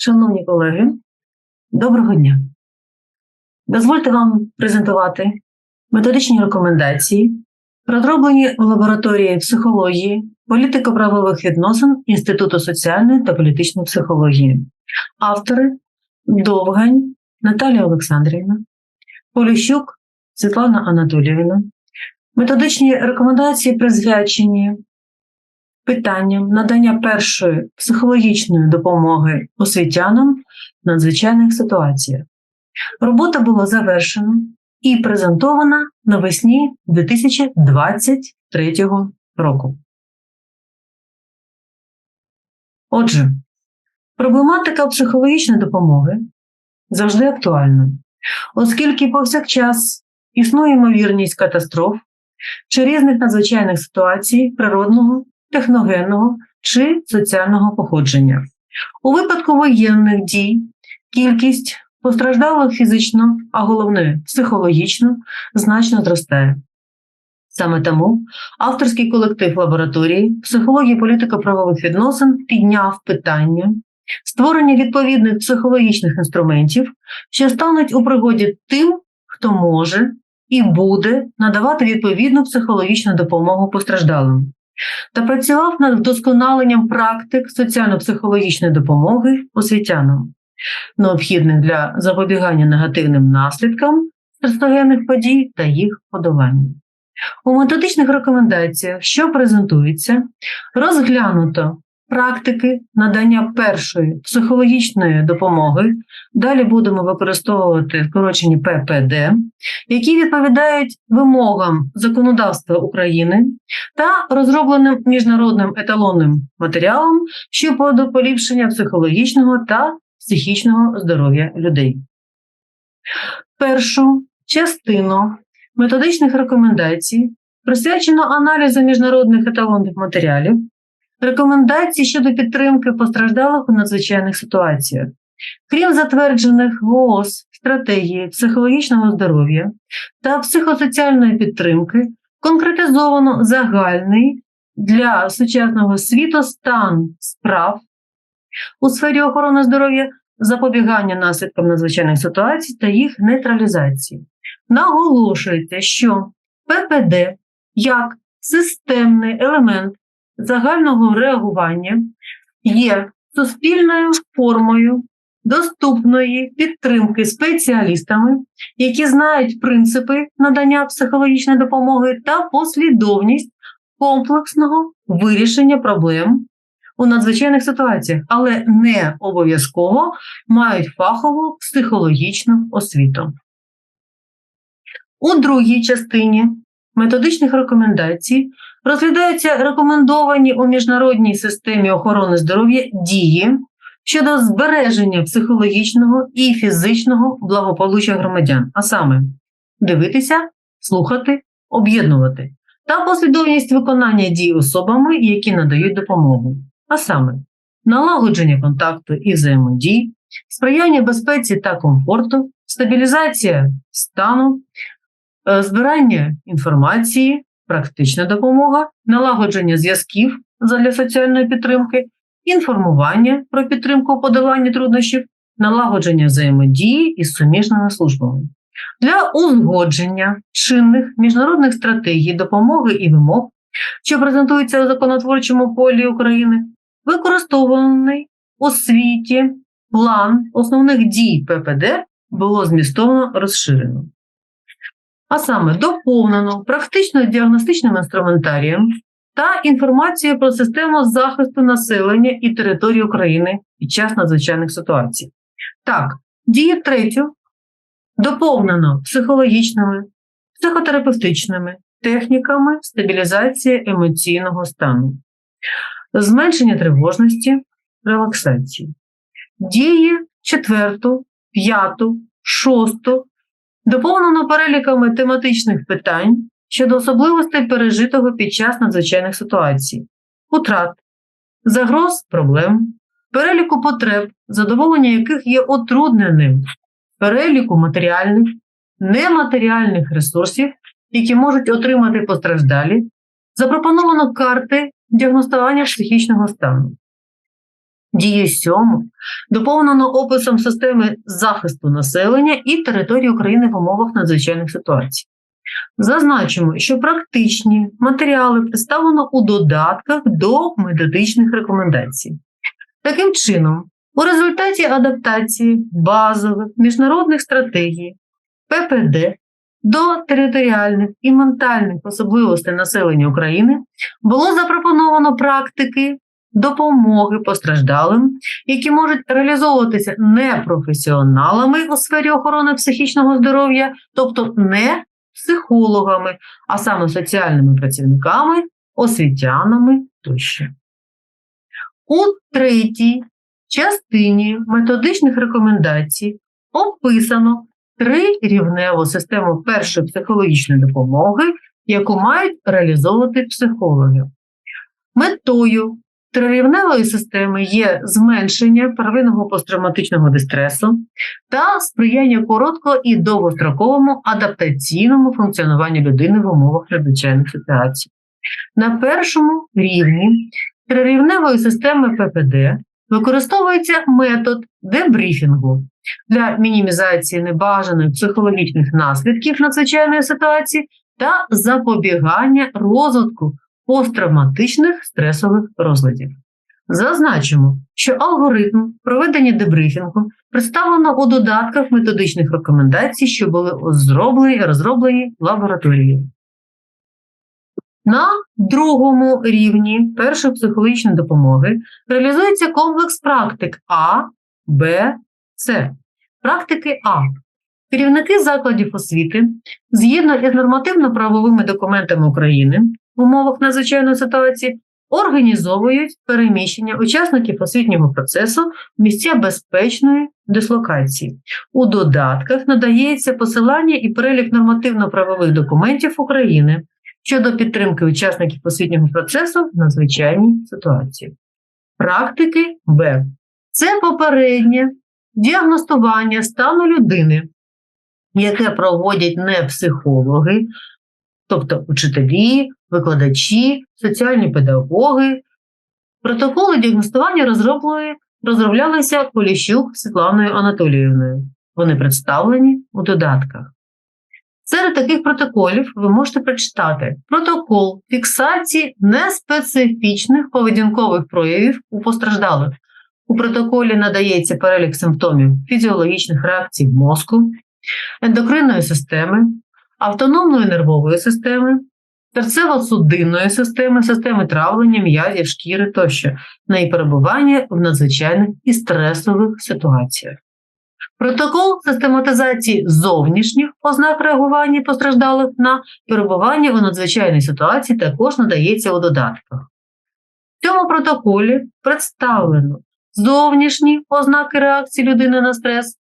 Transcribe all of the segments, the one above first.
Шановні колеги, доброго дня. Дозвольте вам презентувати методичні рекомендації, розроблені в лабораторії психології, політико-правових відносин Інституту соціальної та політичної психології. Автори Довгань Наталія Олександрівна, Поліщук Світлана Анатоліївна. Методичні рекомендації присвячені питанням надання першої психологічної допомоги освітянам в надзвичайних ситуаціях. Робота була завершена і презентована навесні 2023 року. Отже, проблематика психологічної допомоги завжди актуальна, оскільки повсякчас існує ймовірність катастроф чи різних надзвичайних ситуацій природного техногенного чи соціального походження. У випадку воєнних дій кількість постраждалих фізично, а головне психологічно, значно зростає. Саме тому авторський колектив лабораторії психології політико-правових відносин підняв питання створення відповідних психологічних інструментів, що стануть у пригоді тим, хто може і буде надавати відповідну психологічну допомогу постраждалим та працював над вдосконаленням практик соціально-психологічної допомоги освітянам, необхідних для запобігання негативним наслідкам стресогенних подій та їх подолання. У методичних рекомендаціях, що презентується, розглянуто практики надання першої психологічної допомоги, далі будемо використовувати скорочені ППД, які відповідають вимогам законодавства України та розробленим міжнародним еталонним матеріалом щодо поліпшення психологічного та психічного здоров'я людей. Першу частину методичних рекомендацій присвячено аналізу міжнародних еталонних матеріалів рекомендації щодо підтримки постраждалих у надзвичайних ситуаціях. Крім затверджених ВООЗ стратегії психологічного здоров'я та психосоціальної підтримки, конкретизовано загальний для сучасного світу стан справ у сфері охорони здоров'я, запобігання наслідкам надзвичайних ситуацій та їх нейтралізації. Наголошується, що ППД як системний елемент загального реагування є суспільною формою доступної підтримки спеціалістами, які знають принципи надання психологічної допомоги та послідовність комплексного вирішення проблем у надзвичайних ситуаціях, але не обов'язково мають фахову психологічну освіту. У другій частині методичних рекомендацій розглядаються рекомендовані у міжнародній системі охорони здоров'я дії щодо збереження психологічного і фізичного благополуччя громадян, а саме дивитися, слухати, об'єднувати та послідовність виконання дій особами, які надають допомогу, а саме налагодження контакту і взаємодій, сприяння безпеці та комфорту, стабілізація стану, е, збирання інформації, практична допомога, налагодження зв'язків для соціальної підтримки, інформування про підтримку у подоланні труднощів, налагодження взаємодії із суміжними службами. Для узгодження чинних міжнародних стратегій допомоги і вимог, що презентуються у законотворчому полі України, використовуваний у світі план основних дій ППД було змістовно розширено а саме доповнено практично-діагностичним інструментарієм та інформацією про систему захисту населення і території України під час надзвичайних ситуацій. Так, дію третю доповнено психологічними, психотерапевтичними техніками стабілізації емоційного стану, зменшення тривожності, релаксації, дії четверту, п'яту, шосту доповнено переліками тематичних питань щодо особливостей пережитого під час надзвичайних ситуацій, утрат, загроз проблем, переліку потреб, задоволення яких є отрудненим, переліку матеріальних, нематеріальних ресурсів, які можуть отримати постраждалі, запропоновано карти діагностування психічного стану. Дію сьому доповнено описом системи захисту населення і території України в умовах надзвичайних ситуацій. Зазначимо, що практичні матеріали представлено у додатках до методичних рекомендацій. Таким чином, у результаті адаптації базових міжнародних стратегій ППД до територіальних і ментальних особливостей населення України було запропоновано практики допомоги постраждалим, які можуть реалізовуватися не професіоналами у сфері охорони психічного здоров'я, тобто не психологами, а саме соціальними працівниками, освітянами тощо. У третій частині методичних рекомендацій описано трирівневу систему першої психологічної допомоги, яку мають реалізовувати психологи. Метою трирівневої системи є зменшення первинного посттравматичного дистресу та сприяння коротко і довгостроковому адаптаційному функціонуванню людини в умовах надзвичайних ситуацій. На першому рівні трирівневої системи ППД використовується метод дебрифінгу для мінімізації небажаних психологічних наслідків надзвичайної ситуації та запобігання розвитку посттравматичних стресових розладів. Зазначимо, що алгоритм проведення дебрифінгу представлено у додатках методичних рекомендацій, що були зроблені, розроблені лабораторією. На другому рівні першої психологічної допомоги реалізується комплекс практик А, Б, С. Практики А. Керівники закладів освіти згідно із нормативно-правовими документами України в умовах надзвичайної ситуації організовують переміщення учасників освітнього процесу в місця безпечної дислокації. У додатках надається посилання і перелік нормативно-правових документів України щодо підтримки учасників освітнього процесу в надзвичайній ситуації. Практики Б. Це попереднє діагностування стану людини, яке проводять не психологи, тобто учителі, викладачі, соціальні педагоги. Протоколи діагностування розроблює, розроблялися Поліщук Світланою Анатоліївною. Вони представлені у додатках. Серед таких протоколів ви можете прочитати протокол фіксації неспецифічних поведінкових проявів у постраждалих. У протоколі надається перелік симптомів фізіологічних реакцій мозку, ендокринної системи, автономної нервової системи, серцево-судинної системи, системи травлення, м'язів, шкіри тощо на її перебування в надзвичайних і стресових ситуаціях. Протокол систематизації зовнішніх ознак реагування постраждалих на перебування у надзвичайній ситуації також надається у додатках. В цьому протоколі представлено зовнішні ознаки реакції людини на стрес,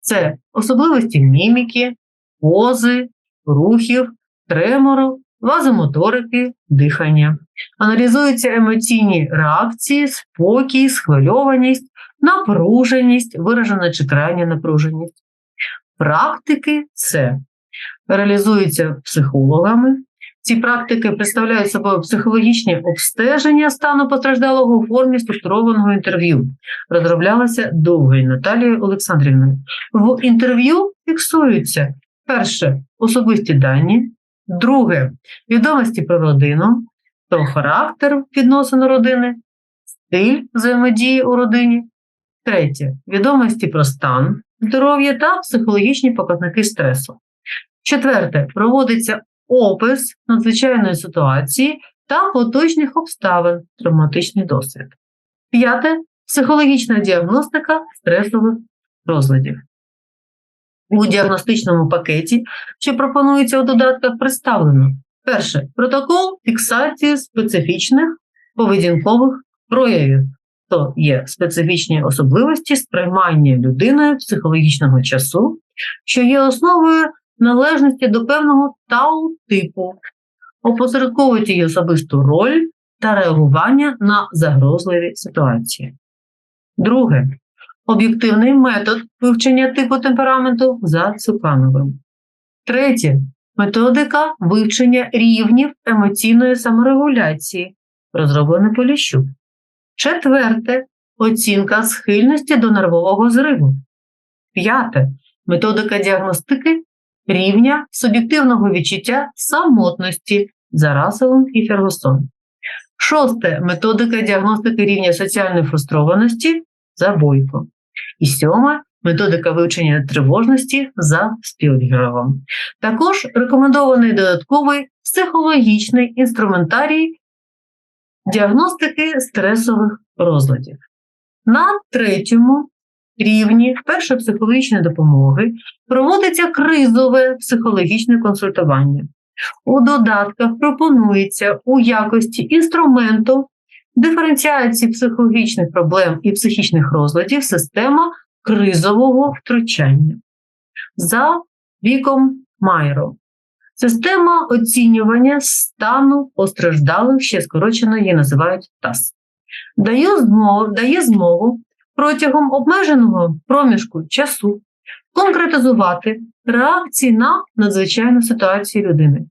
це особливості міміки, пози, рухів, тремору, вазомоторики, дихання. Аналізуються емоційні реакції, спокій, схвильованість, напруженість, виражена чи крайня напруженість. Практики це реалізуються психологами. Ці практики представляють собою психологічні обстеження стану постраждалого у формі структурованого інтерв'ю. Розроблялася довгою Наталією Олександрівною. В інтерв'ю фіксуються перше особисті дані, друге відомості про родину, про характер відносин родини, стиль взаємодії у родині, третє відомості про стан здоров'я та психологічні показники стресу. Четверте, проводиться опис надзвичайної ситуації та поточних обставин, травматичний досвід. П'яте психологічна діагностика стресових розладів. У діагностичному пакеті, що пропонується у додатках, представлено перше протокол фіксації специфічних поведінкових проявів, то є специфічні особливості сприймання людиною психологічного часу, що є основою належності до певного тау-типу, опосередковують її особисту роль та реагування на загрозливі ситуації. Друге. Об'єктивний метод вивчення типу темпераменту за Цукановим. Третє. Методика вивчення рівнів емоційної саморегуляції, розроблена Поліщук. Четверте оцінка схильності до нервового зриву. П'яте методика діагностики рівня суб'єктивного відчуття самотності за Расселом і Фергусоном. Шосте методика діагностики рівня соціальної фрустрованості за Бойко. І сьоме методика вивчення тривожності за Спілгеровим. Також рекомендований додатковий психологічний інструментарій діагностики стресових розладів. На третьому рівні першої психологічної допомоги проводиться кризове психологічне консультування. У додатках пропонується у якості інструменту диференціації психологічних проблем і психічних розладів система кризового втручання за віком Майро. Система оцінювання стану постраждалих, ще скорочено її називають ТАС, дає змогу, дає змогу протягом обмеженого проміжку часу конкретизувати реакції на надзвичайну ситуацію людини,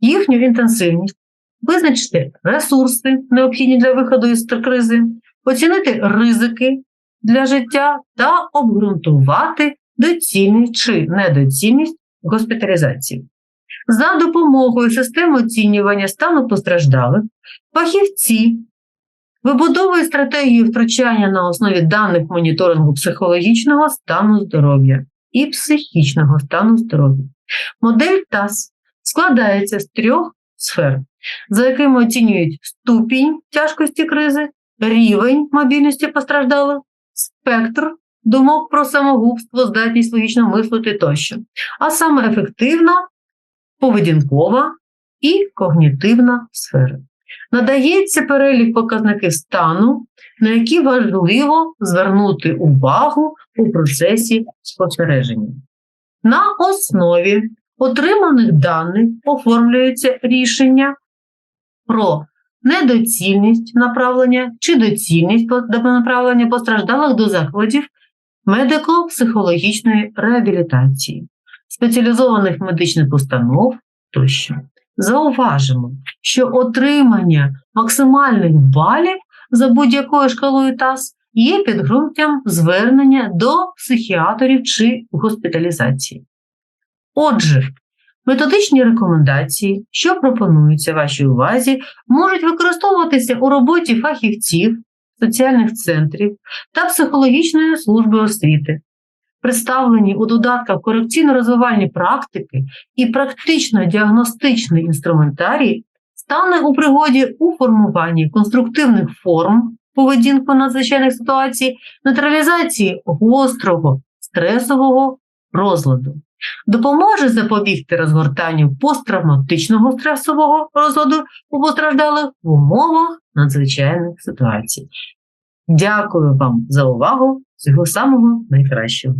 їхню інтенсивність, визначити ресурси, необхідні для виходу із кризи, оцінити ризики для життя та обґрунтувати доцільність чи недоцільність госпіталізації. За допомогою системи оцінювання стану постраждалих, фахівці вибудовують стратегію втручання на основі даних моніторингу психологічного стану здоров'я і психічного стану здоров'я. Модель ТАС складається з трьох сфер, за якими оцінюють ступінь тяжкості кризи, рівень мобільності постраждалих, спектр думок про самогубство, здатність логічно мислити тощо, а саме ефективна, поведінкова і когнітивна сфери. Надається перелік показників стану, на які важливо звернути увагу у процесі спостереження. На основі отриманих даних оформлюється рішення про недоцільність направлення чи доцільність направлення постраждалих до закладів медико-психологічної реабілітації, спеціалізованих медичних установ тощо. Зауважимо, що отримання максимальних балів за будь-якою шкалою ТАС є підґрунтям звернення до психіатрів чи госпіталізації. Отже, методичні рекомендації, що пропонуються вашій увазі, можуть використовуватися у роботі фахівців, соціальних центрів та психологічної служби освіти, представлені у додатках корекційно-розвивальні практики і практично-діагностичний інструментарій стане у пригоді у формуванні конструктивних форм поведінку надзвичайних ситуацій, нейтралізації гострого стресового розладу. Допоможе запобігти розгортанню посттравматичного стресового розладу у постраждалих в умовах надзвичайних ситуацій. Дякую вам за увагу. Всього самого найкращого.